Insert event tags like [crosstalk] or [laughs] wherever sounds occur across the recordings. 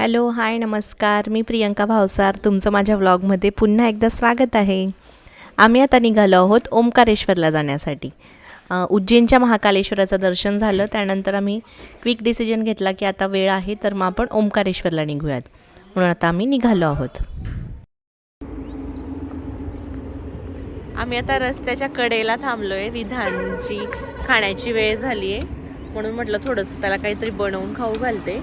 Hello hi नमस्कार. मी प्रियंका भावसार. तुमचं माझ्या व्लॉगमध्ये पुन्हा एकदा स्वागत आहे. आम्ही आता निघालो आहोत ओंकारेश्वरला जाण्यासाठी. उज्जैनच्या महाकालेश्वराचं दर्शन झालं. त्यानंतर आम्ही क्विक डिसिजन घेतला की आता वेळ आहे तर मग आपण ओंकारेश्वरला निघूयात. म्हणून आता आम्ही निघालो आहोत. आम्ही आता रस्त्याच्या कडेला थांबलो आहे रिधानची खाण्याची वेळ झाली आहे म्हणून म्हटलं थोडंसं त्याला काहीतरी बनवून खाऊ घालते.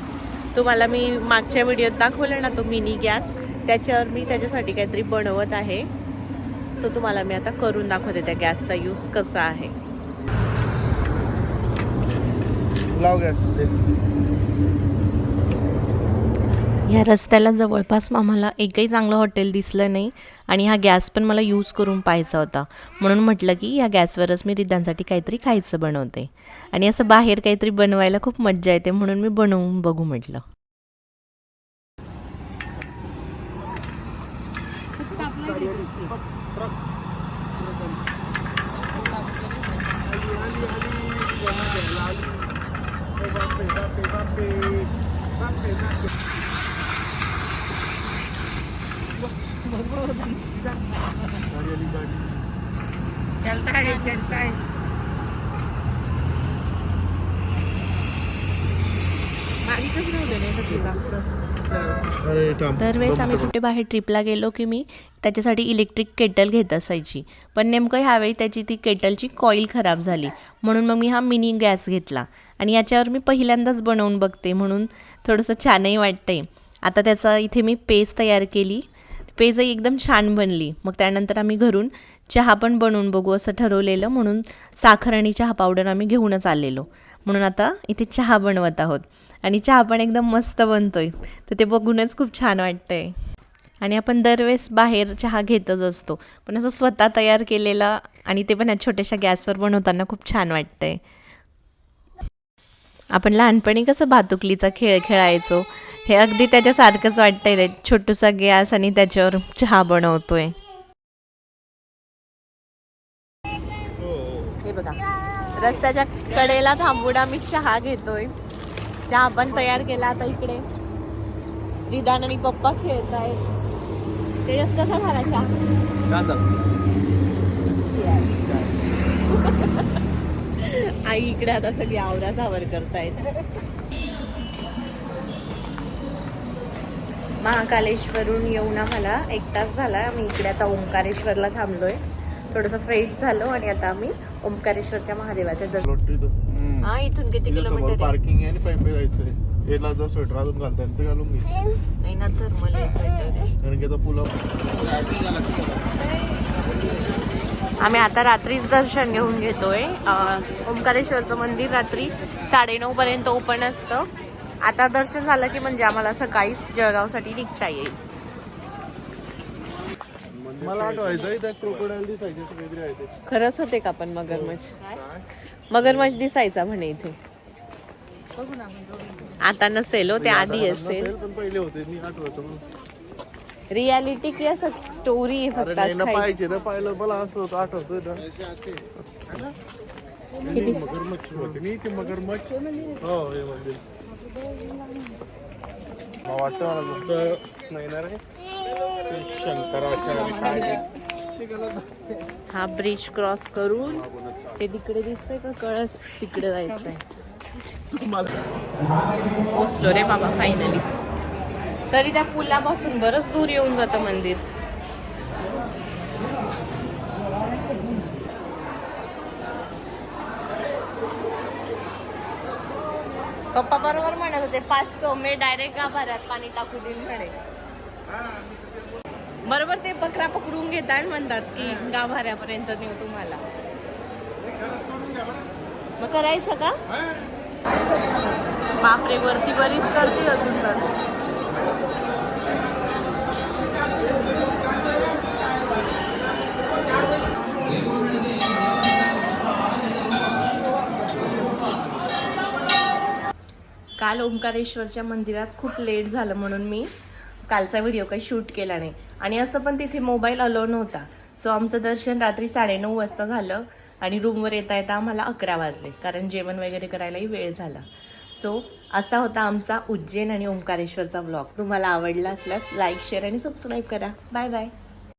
तुम्हाला मी मागच्या व्हिडिओत दाखवलं ना तो मिनी गॅस त्याच्यावर मी त्याच्यासाठी काहीतरी बनवत आहे. सो तुम्हाला मी आता करून दाखवते त्या गॅसचा यूज कसा आहे. लाव गॅस. ह्या रस्त्याला जवळपास आम्हाला एकही चांगलं हॉटेल दिसलं नाही आणि हा गॅस पण मला यूज करून पाहायचा होता. म्हणून म्हटलं की या गॅसवरच मी रिद्धांसाठी काहीतरी खायचं बनवते. आणि असं बाहेर काहीतरी बनवायला खूप मज्जा येते म्हणून मी बनवून बघू म्हटलं. चलता है चलता है. दरवेळेस आम्ही कुठे बाहेर ट्रिपला गेलो की मी त्याच्यासाठी इलेक्ट्रिक केटल घेत असायची. पण नेमकं ह्यावेळी त्याची ती केटलची कॉईल खराब झाली. म्हणून मग मी हा मिनी गॅस घेतला. आणि याच्यावर मी पहिल्यांदाच बनवून बघते म्हणून थोडंसं छानही वाटतंय. आता त्याचा इथे मी पेस्ट तयार केली. पेजही एकदम छान बनली. मग त्यानंतर आम्ही घरून चहा पण बनवून बघू असं ठरवलेलं. म्हणून साखर आणि चहा पावडर आम्ही घेऊनच आलेलो. म्हणून आता इथे चहा बनवत आहोत. आणि चहा पण एकदम मस्त बनतोय. तर ते बघूनच खूप छान वाटतंय. आणि आपण दरवेळेस बाहेर चहा घेतच असतो. पण असं स्वतः तयार केलेला आणि ते पण या छोट्याशा गॅसवर बनवताना खूप छान वाटतंय. आपण लहानपणी कसं भातुकलीचा खेळ खेळायचो? हे अगदी त्याच्यासारखंच वाटतंय ते छोटूसा गॅस आणि त्याच्यावर चहा बनवतोय. हे बघा. रस्त्याच्या कडेला थांबून आम्ही चहा घेतोय. चहा पण तयार केला आता इकडे. रिदान आणि पप्पा खेळत आहेत. तेजस कसा झाला चहा. [laughs] आई इकडे आता सगळी आवरा सावर करतायत महाकालेश्वरून येऊन आम्हाला एक तास झाला आम्ही इकडे आता ओंकारेश्वरला थांबलोय थोडंसं फ्रेश झालो आणि आता आम्ही ओंकारेश्वरच्या महादेवाच्या दर्शन लोटरी तो. हम्म. हा इथून किती किलोमीटर आहे? पार्किंग आहे आणि पायपे जायचंय याला जर स्वेटर अजून घालता येईल ते घालून घे नाही ना थर्मल कारण की आता पुला आम्ही आता रात्रीच दर्शन घेऊन घेतोय. ओंकारेश्वरचं मंदिर रात्री साडेनऊ पर्यंत ओपन असतं. आता दर्शन झालं की म्हणजे आम्हाला सकाळीच जळगावसाठी निघता येईल. मला आठवायचं खरंच होते का पण मगरमच्छ? मगरमच्छ दिसायचा म्हणे इथे. आता नसेल हो ते आधी असेल. रियालिटी की असं स्टोरी आहे फक्त काही. पाहिजे ना पाहिलं मला असं होतं आठवतोय ना. किती? मगरमच्छ होते. मी ते मगरमच्छ हो हे मंदिर मला वाटतं मला नुसतं नाही ना रे. ते शंकराच्या काय ते. हा ब्रिज क्रॉस करून ते तिकडे दिसतंय का? कळस तिकडे जायचंय. पोचलो रे बाबा फायनली तरी त्या पुलापासून बरंच दूर येऊन जातं मंदिर. पप्पा बरोबर म्हणत होते पाच सो मे डायरेक्ट गाभाऱ्यात पाणी टाकू देईल म्हणे. बरोबर ते बकरा पकडून घेतात म्हणतात की गाभाऱ्यापर्यंत नेऊ तुम्हाला. मग करायचं का? बापरे वरती बरीच करते अजून तर. काल ओंकारेश्वरच्या मंदिरात खूप लेट झालं म्हणून मी कालचा व्हिडिओ काही शूट केला नाही. आणि असं पण तिथे मोबाईल अलो नव्हता. सो आमचं दर्शन रात्री साडेनऊ वाजता झालं आणि रूमवर येता येता आम्हाला अकरा वाजले कारण जेवण वगैरे करायलाही वेळ झाला. सो असा होता आमचा उज्जैन आणि ओंकारेश्वरचा ब्लॉग तुम्हाला आवडला असल्यास लाईक शेअर आणि सबस्क्राईब करा. Bye bye